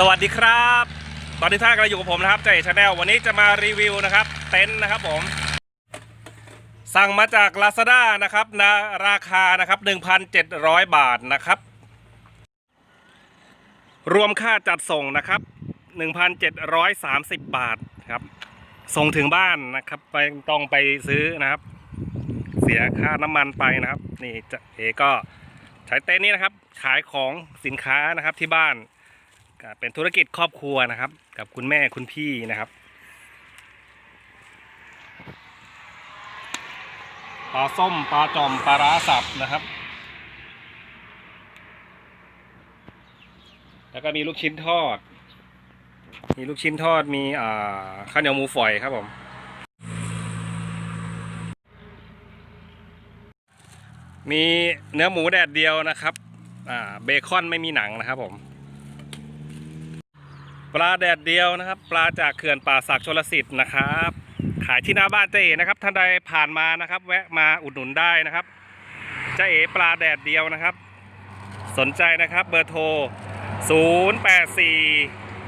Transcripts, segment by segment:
สวัสดีครับ ตอนนี้ท่านกำลังอยู่กับผมนะครับเจชาแนลวันนี้จะมารีวิวนะครับ เต็นท์นะครับผม สั่งมาจาก Lazada นะครับนะราคานะครับ 1,700 บาทนะครับ รวมค่าจัดส่งนะครับ 1,730 บาทครับ ส่งถึงบ้านนะครับไปต้องไปซื้อนะครับ เสียค่าน้ำมันไปนะครับ นี่จะเอก็ใช้เต็นท์นี้นะครับ ขายของสินค้านะครับที่บ้าน ก็เป็นธุรกิจครอบครัวนะครับ กับคุณแม่คุณพี่นะครับปลาส้มปลาจอมปลาร้าสับนะครับ แล้วก็มีลูกชิ้นทอด มีลูกชิ้นทอดมีอ่าข้าวเหนียวหมูฝอยครับผมมีเนื้อหมูแดดเดียวนะครับ อ่า เบคอนไม่มีหนังนะครับผม ปลาแดดเดียวนะครับ ปลาจากเขื่อนป่าสักชลสิทธิ์นะครับ ขายที่หน้าบ้านเจ๊เอ๋นะครับท่านใดผ่านมานะครับ แวะมาอุดหนุนได้นะครับเจ๊เอ๋ปลาแดดเดียวนะครับ สนใจนะครับเบอร์โทร 0 8 4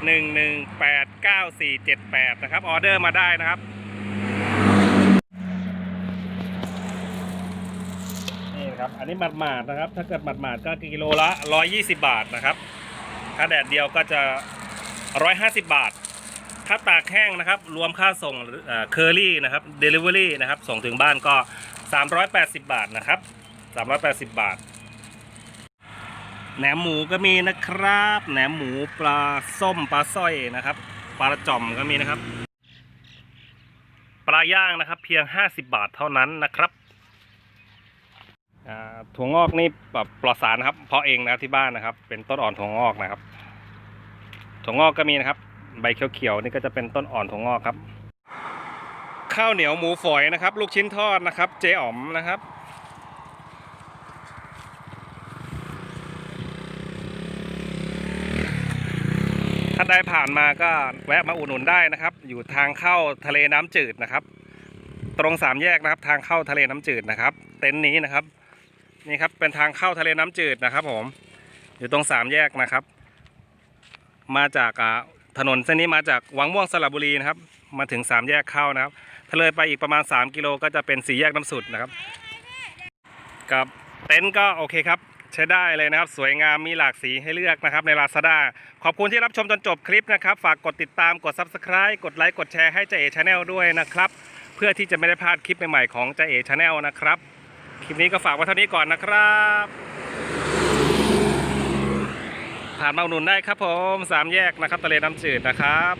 1 1 8 9 4 7 8 นะครับ ออเดอร์มาได้นะครับนี่นะครับอันนี้หมาดๆนะครับ ถ้าเกิดหมาดๆก็กิโลละ 120 บาทนะครับ ถ้าแดดเดียวก็จะ 150 บาท ถ้าตากแห้งนะครับ รวมค่าส่งเคอรี่นะครับเดลิเวอรี่นะครับ ส่งถึงบ้านก็ 380 บาทนะครับ 380 บาท แหนมหมูก็มีนะครับ แหนมหมูปลาส้มปลาสร้อยนะครับ ปลาจ่อมก็มีนะครับ ปลาย่างนะครับ เพียง 50 บาทเท่านั้นนะครับถั่วงอกนี่แบบปลอดสารนะครับ เพาะเองนะที่บ้านนะครับ เป็นต้นอ่อนถั่วงอกนะครับ ถั่วงอกก็มีนะครับ ใบเขียวๆนี่ก็จะเป็นต้นอ่อนถั่วงอกครับ ข้าวเหนียวหมูฝอยนะครับ ลูกชิ้นทอดนะครับ เจ๊อ๋อมนะครับท่านใดผ่านมาก็แวะมาอุดหนุนได้นะครับ อยู่ทางเข้าทะเลน้ำจืดนะครับ ตรงสามแยกนะครับ ทางเข้าทะเลน้ำจืดนะครับ เต็นท์นี้นะครับ นี่ครับเป็นทางเข้าทะเลน้ำจืดนะครับ ผม อยู่ตรงสามแยกนะครับ มาจากถนนเส้นนี้มาจากวังม่วงสระบุรีนะครับ มาถึงสามแยกเข้านะครับ ถ้าเลยไปอีกประมาณ 3 กิโลก็จะเป็นสี่แยกน้ำสุดนะครับ กับเต็นท์ก็โอเคครับใช้ได้เลยนะครับ สวยงามมีหลากสีให้เลือกนะครับ ใน Lazada ขอบคุณที่รับชมจนจบคลิปนะครับ ฝากกดติดตามกด Subscribe กดไลค์กดแชร์ให้เจเอชาแนลด้วยนะครับ เพื่อที่จะไม่ได้พลาดคลิปใหม่ๆของเจเอชาแนลนะครับ คลิปนี้ก็ฝากไว้เท่านี้ก่อนนะครับ ผ่านมาอุดหนุนได้ครับผมสามแยกนะครับทะเลน้ำจืดนะครับ